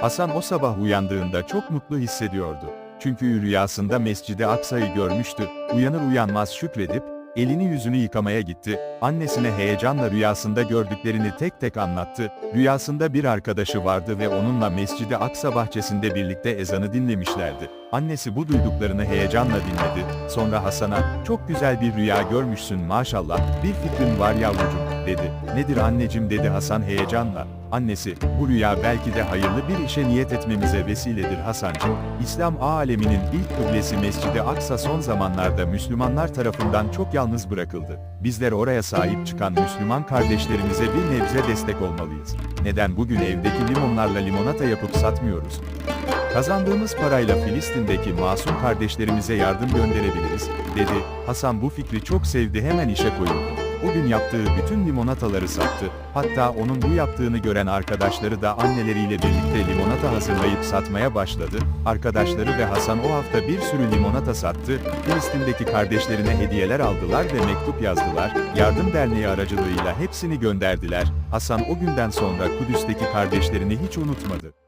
Hasan o sabah uyandığında çok mutlu hissediyordu. Çünkü rüyasında Mescid-i Aksa'yı görmüştü. Uyanır uyanmaz şükredip, elini yüzünü yıkamaya gitti. Annesine heyecanla rüyasında gördüklerini tek tek anlattı. Rüyasında bir arkadaşı vardı ve onunla Mescid-i Aksa bahçesinde birlikte ezanı dinlemişlerdi. Annesi bu duyduklarını heyecanla dinledi. Sonra Hasan'a, çok güzel bir rüya görmüşsün maşallah, bir fikrin var yavrucuğum, dedi. Nedir anneciğim dedi Hasan heyecanla. Annesi, bu rüya belki de hayırlı bir işe niyet etmemize vesiledir Hasancığım. İslam aleminin ilk kıblesi Mescid-i Aksa son zamanlarda Müslümanlar tarafından çok yalnız bırakıldı. Bizler oraya sahip çıkan Müslüman kardeşlerimize bir nebze destek olmalıyız. Neden bugün evdeki limonlarla limonata yapıp satmıyoruz? Kazandığımız parayla Filistin'deki masum kardeşlerimize yardım gönderebiliriz, dedi. Hasan bu fikri çok sevdi hemen işe koyuldu. O gün yaptığı bütün limonataları sattı. Hatta onun bu yaptığını gören arkadaşları da anneleriyle birlikte limonata hazırlayıp satmaya başladı. Arkadaşları ve Hasan o hafta bir sürü limonata sattı. Filistin'deki kardeşlerine hediyeler aldılar ve mektup yazdılar. Yardım Derneği aracılığıyla hepsini gönderdiler. Hasan o günden sonra Kudüs'teki kardeşlerini hiç unutmadı.